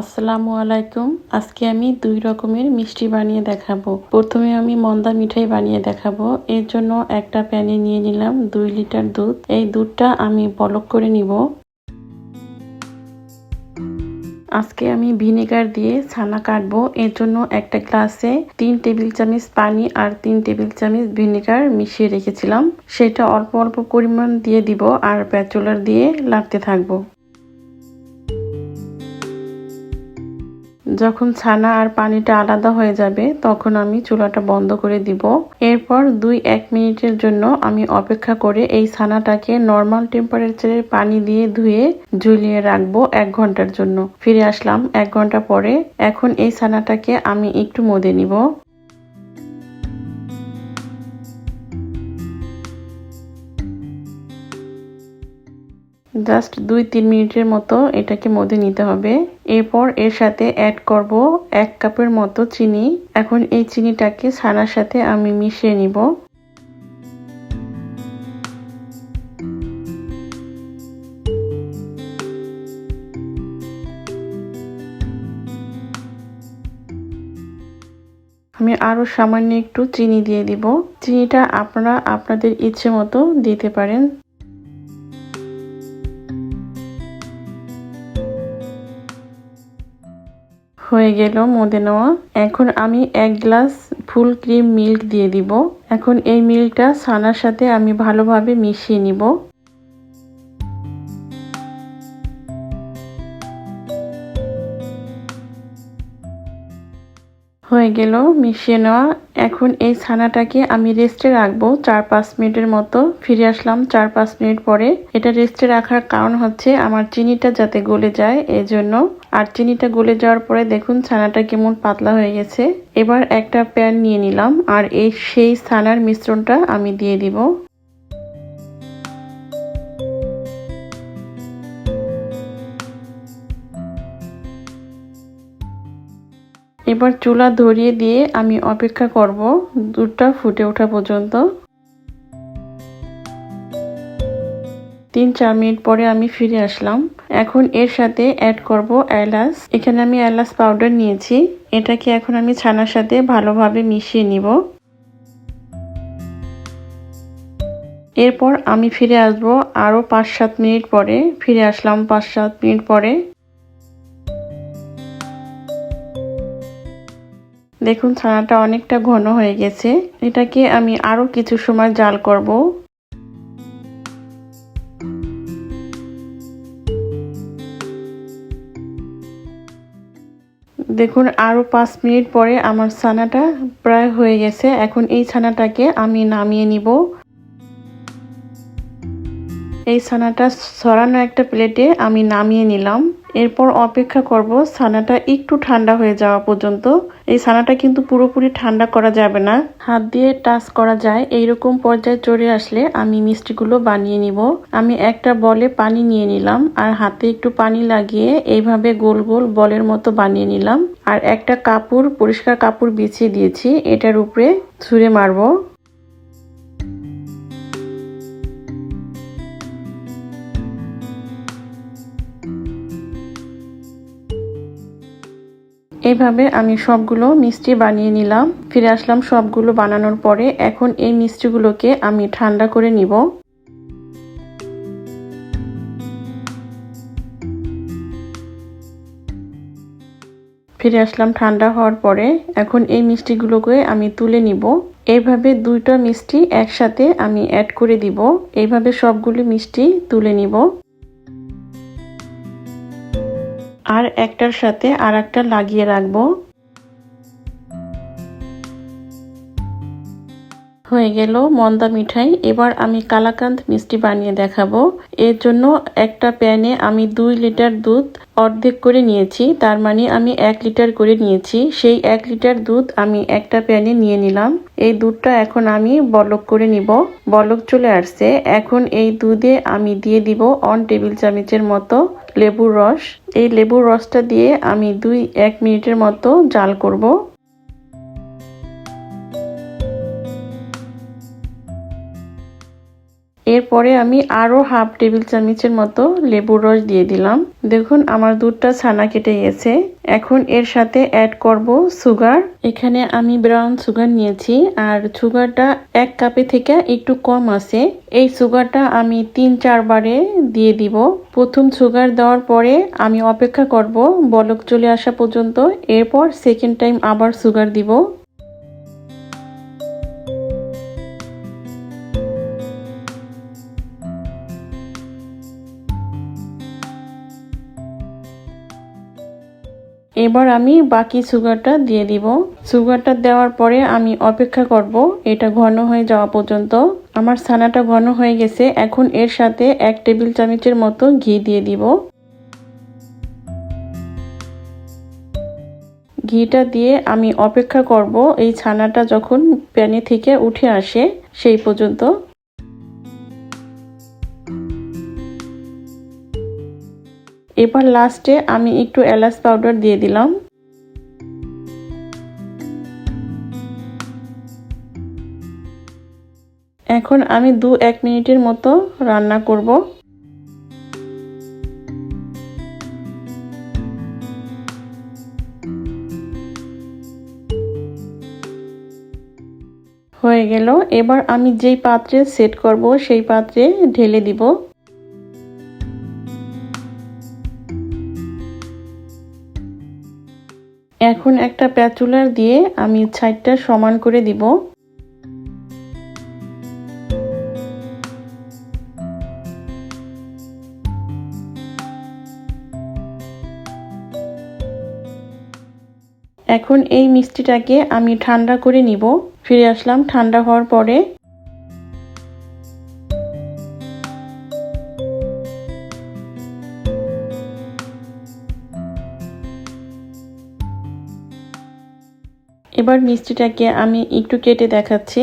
আসসালামু আলাইকুম। আজকে আমি দুই রকমের মিষ্টি বানিয়ে দেখাবো। প্রথমে আমি মন্দা মিঠাই বানিয়ে দেখাবো। এর জন্য একটা প্যানে নিয়ে নিলাম দুই লিটার দুধ। এই দুধটা আমি বলক করে নিব। আজকে আমি ভিনেগার দিয়ে ছানা কাটবো। এর জন্য একটা গ্লাসে তিন টেবিল চামচ পানি আর তিন টেবিল চামচ ভিনেগার মিশিয়ে রেখেছিলাম। সেটা অল্প অল্প পরিমাণ দিয়ে দিব আর প্যাচুলার দিয়ে লাগতে থাকব। যখন ছানা আর পানিটা আলাদা হয়ে যাবে, তখন আমি চুলাটা বন্ধ করে দিব। এরপর দুই এক মিনিটের জন্য আমি অপেক্ষা করে এই ছানাটাকে নর্মাল টেম্পারেচারের পানি দিয়ে ধুয়ে ঝুলিয়ে রাখব এক ঘণ্টার জন্য। ফিরে আসলাম এক ঘণ্টা পরে। এখন এই ছানাটাকে আমি একটু মদে নিব। জাস্ট দুই তিন মিনিটের মতো এটাকে মধ্যে নিতে হবে। এরপর এর সাথে অ্যাড করব এক কাপের মতো চিনি। এখন এই চিনিটাকে ছানার সাথে আমি মিশিয়ে নিব। আমি আরও সামান্য একটু চিনি দিয়ে দিব। চিনিটা আপনারা আপনাদের ইচ্ছে মতো দিতে পারেন। হয়ে গেল মদে নেওয়া। এখন আমি এক গ্লাস ফুল ক্রিম মিল্ক দিয়ে দিব। এখন এই মিল্কটা ছানার সাথে আমি ভালোভাবে মিশিয়ে নিব। হয়ে গেল মিশিয়ে নেওয়া। এখন এই ছানাটাকে আমি রেস্টে রাখব চার পাঁচ মিনিটের মতো। ফিরে আসলাম চার পাঁচ মিনিট পরে। এটা রেস্টে রাখার কারণ হচ্ছে আমার চিনিটা যাতে গলে যায়, এজন্য আর চিনিটা গলে যাওয়ার পরে দেখুন ছানাটা কেমন পাতলা হয়ে গেছে। এবার একটা প্যান নিয়ে নিলাম আর এই সেই ছানার মিশ্রণটা আমি দিয়ে দিব। এবার চুলা ধরিয়ে দিয়ে আমি অপেক্ষা করব। দুধটা ফুটে ওঠা পর্যন্ত। তিন চার মিনিট পরে আমি ফিরে আসলাম। এখন এর সাথে অ্যাড করব এলাচ। এখানে আমি এলাচ পাউডার নিয়েছি। এটাকে এখন আমি ছানার সাথে ভালোভাবে মিশিয়ে নিব। এরপর আমি ফিরে আসব আরও পাঁচ সাত মিনিট পরে। ফিরে আসলাম পাঁচ সাত মিনিট পরে। দেখুন, ছানাটা অনেকটা ঘন হয়ে গেছে। এটাকে আমি আরও কিছু সময় জাল করব। দেখুন আরও পাঁচ মিনিট পরে আমার ছানাটা প্রায় হয়ে গেছে। এখন এই ছানাটাকে আমি নামিয়ে নিব। এই ছানাটা সরানো একটা প্লেটে আমি নামিয়ে নিলাম। এরপর অপেক্ষা করব ছানাটা একটু ঠান্ডা হয়ে যাওয়া পর্যন্ত। এই ছানাটা কিন্তু পুরোপুরি ঠান্ডা করা যাবে না। হাত দিয়ে টাচ করা যায় এইরকম পর্যায়ে চড়ে আসলে আমি মিষ্টিগুলো বানিয়ে নিব। আমি একটা বলে পানি নিয়ে নিলাম আর হাতে একটু পানি লাগিয়ে এইভাবে গোল গোল বলের মতো বানিয়ে নিলাম। আর একটা কাপড়, পরিষ্কার কাপড় বিছিয়ে দিয়েছি, এটার উপরে ছুঁড়ে মারবো। এইভাবে আমি সবগুলো মিষ্টি বানিয়ে নিলাম। ফিরে আসলাম সবগুলো বানানোর পরে। এখন এই মিষ্টিগুলোকে আমি ঠান্ডা করে নিব। ফিরে আসলাম ঠান্ডা হওয়ার পরে। এখন এই মিষ্টিগুলোকে আমি তুলে নিব। এইভাবে দুইটা মিষ্টি একসাথে আমি অ্যাড করে দিব। এইভাবে সবগুলো মিষ্টি তুলে নিব। আর একটার সাথে আর একটা লাগিয়ে রাখব। হয়ে গেল মন্দা মিঠাই। এবার আমি কালাকান্দ মিষ্টি বানিয়ে দেখাবো। এর জন্য একটা প্যানে আমি দুই লিটার দুধ অর্ধেক করে নিয়েছি। তার মানে আমি এক লিটার করে নিয়েছি। সেই এক লিটার দুধ আমি একটা প্যানে নিয়ে নিলাম। এই দুধটা এখন আমি বলক করে নিব। বলক চলে আসছে। এখন এই দুধে আমি দিয়ে দিব অন টেবিল চামচের মতো লেবুর রস। এই লেবুর রসটা দিয়ে আমি দুই এক মিনিটের মতো জাল করব। এরপরে আমি আরও হাফ টেবিল চামচের মতো লেবুর রস দিয়ে দিলাম। দেখুন, আমার দুধটা ছানা কেটে গেছে। এখন এর সাথে অ্যাড করব সুগার এখানে আমি ব্রাউন সুগার নিয়েছি, আর সুগারটা এক কাপে থেকে একটু কম আছে। এই সুগারটা আমি তিন চারবারে দিয়ে দিব। প্রথম সুগার দেওয়ার পরে আমি অপেক্ষা করব, বলক চলে আসা পর্যন্ত। এরপর সেকেন্ড টাইম আবার সুগার দিব। এবার আমি বাকি সুগারটা দিয়ে দিব। সুগারটা দেওয়ার পরে আমি অপেক্ষা করব, এটা ঘন হয়ে যাওয়া পর্যন্ত। আমার ছানাটা ঘন হয়ে গেছে, এখন এর সাথে এক টেবিল চামচের মতো ঘি দিয়ে দিব। ঘিটা দিয়ে আমি অপেক্ষা করব, এই ছানাটা যখন প্যানে থেকে উঠে আসে, সেই পর্যন্ত। এবার লাস্টে আমি একটু এলাচ পাউডার দিয়ে দিলাম। এখন আমি দু এক মিনিটের মতো রান্না করব। হয়ে গেল। এবার আমি যেই পাত্রে সেট করব, সেই পাত্রে ঢেলে দিব। এখন একটা প্যাচুলার দিয়ে আমি ছাইডটা সমান করে দিব। এখন এই মিষ্টিটাকে আমি ঠান্ডা করে নিব। ফিরে আসলাম ঠান্ডা হওয়ার পরে। এবার মিষ্টিটাকে আমি একটু কেটে দেখাচ্ছি।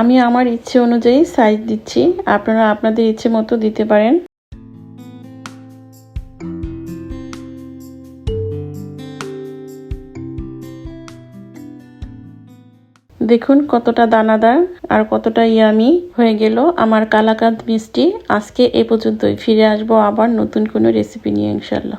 আমি আমার ইচ্ছে অনুযায়ী সাইজ দিচ্ছি। আপনারা আপনাদের ইচ্ছে মতো দিতে পারেন। দেখুন কতটা দানাদার আর কতটা ইয়ামি হয়ে গেল আমার কালাকাঁদ মিষ্টি। আজকে এ পর্যন্তই। ফিরে আসব আবার নতুন কোনো রেসিপি নিয়ে ইনশাল্লাহ